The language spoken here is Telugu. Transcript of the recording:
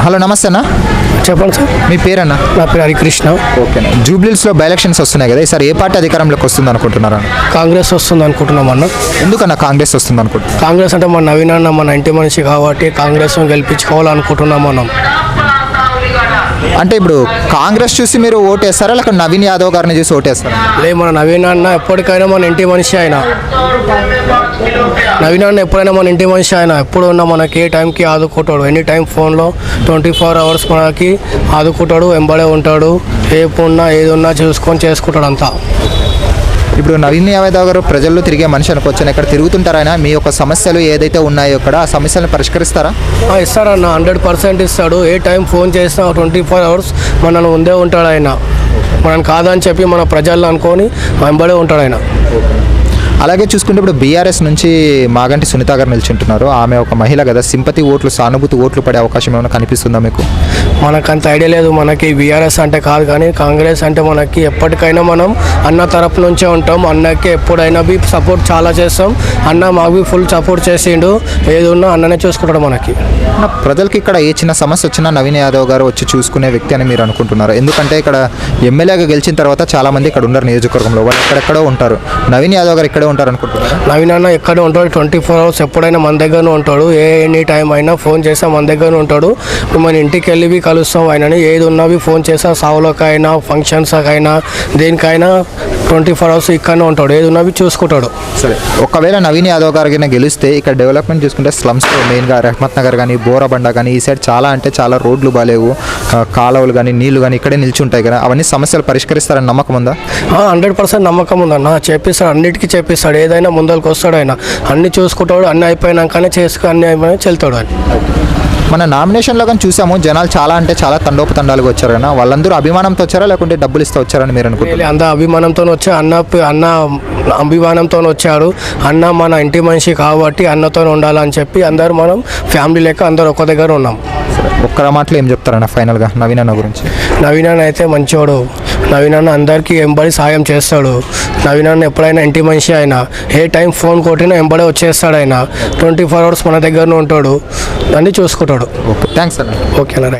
హలో నమస్తే అన్న. చెప్పండి సార్. మీ పేరన్నా? నా పేరు హరికృష్ణ. ఓకేనా జూబ్లీస్లో బై ఎలక్షన్స్ వస్తున్నాయి కదా ఈసారి ఏ పార్టీ అధికారంలోకి వస్తుంది అనుకుంటున్నారా? కాంగ్రెస్ వస్తుంది అనుకుంటున్నాం అన్న. ఎందుకన్నా కాంగ్రెస్ వస్తుంది అనుకుంటున్నారు? కాంగ్రెస్ అంటే మన నవీన్ అన్న మన ఇంటి మనిషి కాబట్టి కాంగ్రెస్ గెలిపించుకోవాలనుకుంటున్నాం మనం అంటే ఇప్పుడు కాంగ్రెస్ చూసి మీరు ఓటేస్తారా? లేక నవీన్ యాదవ్ గారిని చూసి ఓటేస్తారా? లేదు మన నవీన్ అన్న ఎప్పటికైనా మన ఇంటి మనిషి ఆయన. నవీన్ అన్న ఎప్పుడైనా మన ఇంటి మనిషి ఆయన. ఎప్పుడు ఉన్నా మనకి ఏ టైంకి ఆదుకుంటాడు. ఎనీ టైం ఫోన్లో ట్వంటీ ఫోర్ అవర్స్ మనకి ఆదుకుంటాడు వెంబడే ఉంటాడు. ఏ ఉన్నా ఏది ఉన్నా చూసుకొని చేసుకుంటాడు అంతా. ఇప్పుడు నవీన్ యాదవ్ గారు ప్రజల్లో తిరిగే మనిషి అనుకోవచ్చు. ఇక్కడ తిరుగుతుంటారు మీ యొక్క సమస్యలు ఏదైతే ఉన్నాయో ఇక్కడ ఆ సమస్యలను పరిష్కరిస్తారా? ఇస్తారన్న. హండ్రెడ్ పర్సెంట్ ఇస్తాడు. ఏ టైం ఫోన్ చేసినా ట్వంటీ ఫోర్ అవర్స్ మనల్ని ఉందే ఉంటాడు ఆయన. మనం కాదని చెప్పి మన ప్రజల్లో అనుకొని వెంబడే ఉంటాడు ఆయన. అలాగే చూసుకుంటే ఇప్పుడు బీఆర్ఎస్ నుంచి మాగంటి సునీత గారు నిల్చుంటున్నారు. ఆమె ఒక మహిళ కదా. సింపతి ఓట్లు సానుభూతి ఓట్లు పడే అవకాశం ఏమైనా కనిపిస్తుందా మీకు? మనకంత ఐడియా లేదు. మనకి బీఆర్ఎస్ అంటే కాదు కానీ కాంగ్రెస్ అంటే మనకి ఎప్పటికైనా మనం అన్న తరపు నుంచే ఉంటాం. అన్నకి ఎప్పుడైనా బి సపోర్ట్ చాలా చేస్తాం. అన్న మాకు బి ఫుల్ సపోర్ట్ చేసిండు. ఏది ఉన్నా అన్ననే చూసుకుంటాడు మనకి. ప్రజలకి ఇక్కడ ఏ చిన్న సమస్య వచ్చినా నవీన్ యాదవ్ గారు వచ్చి చూసుకునే వ్యక్తి అని మీరు అనుకుంటున్నారు. ఎందుకంటే ఇక్కడ ఎమ్మెల్యేగా గెలిచిన తర్వాత చాలా మంది ఇక్కడ ఉన్నారు నియోజకవర్గంలో. వాళ్ళు ఎక్కడెక్కడో ఉంటారు. నవీన్ యాదవ్ గారు ఇక్కడే ఉంటారు అనుకుంటున్నారు నవీన్ అన్న ఎక్కడే ఉంటాడు ట్వంటీ ఫోర్ అవర్స్ ఎప్పుడైనా మన దగ్గరనే ఉంటాడు. ఏ ఎనీ టైం అయినా ఫోన్ చేస్తే మన దగ్గరనే ఉంటాడు. మన ఇంటికి వెళ్ళి బి కలుస్తాం ఆయనని. ఏది ఉన్నా బి ఫోన్ చేసా సావులకైనా ఫంక్షన్స్కైనా దేనికైనా ట్వంటీ ఫోర్ అవర్స్ ఇక్కడనే ఉంటాడు. ఏది ఉన్నా బి చూసుకుంటాడు. సరే ఒకవేళ నవీన్ యాదవ్ గారు కింద గెలిస్తే ఇక్కడ డెవలప్మెంట్ చూసుకుంటే స్లమ్స్లో మెయిన్గా రహమత్ నగర్ కానీ బోరబండ కానీ ఈ సైడ్ చాలా అంటే చాలా రోడ్లు బాగాలేవు కాలువలు కానీ నీళ్ళు కానీ ఇక్కడే నిల్చుంటాయి కదా. అవన్నీ సమస్యలు పరిష్కరిస్తారని నమ్మకం ఉందా? హండ్రెడ్ పర్సెంట్ నమ్మకం ఉందన్న. చేపిస్తాడు అన్నిటికీ చేపిస్తాడు ఏదైనా ముందరికి వస్తాడు ఆయన. అన్ని చూసుకుంటాడు అన్ని అయిపోయినాకనే చేసుకు అన్ని అయిపోయినా చెల్తాడు ఆయన. మన నామినేషన్లో కానీ చూసాము జనాలు చాలా అంటే చాలా తండోపతండాలుగా వచ్చారు కదా వాళ్ళందరూ అభిమానంతో వచ్చారా లేకుంటే డబ్బులు ఇస్తూ వచ్చారని మీరు అనుకుంటున్నారు? అంత అభిమానంతో వచ్చి అన్న అన్న అభిమానంతో వచ్చాడు. అన్న మన ఇంటి మనిషి కాబట్టి అన్నతో ఉండాలని చెప్పి అందరూ మనం ఫ్యామిలీ లెక్క అందరూ ఒక దగ్గర ఉన్నాం. ఒక్కర మాటలు ఏం చెప్తారన్న ఫైనల్గా నవీన్ అన్న గురించి? నవీన్ అన్న అయితే మంచోడు. నవీన్ అన్న అందరికీ ఎంబడి సాయం చేస్తాడు. నవీన్ అన్న ఎప్పుడైనా ఇంటి మనిషి ఆయన ఏ టైం ఫోన్ కొట్టినా ఎంబడే వచ్చేస్తాడు ఆయన ట్వంటీ ఫోర్ అవర్స్ మన దగ్గరనే ఉంటాడు అన్నీ చూసుకుంటాడు. ఓకే థ్యాంక్స్ అన్న ఓకేనా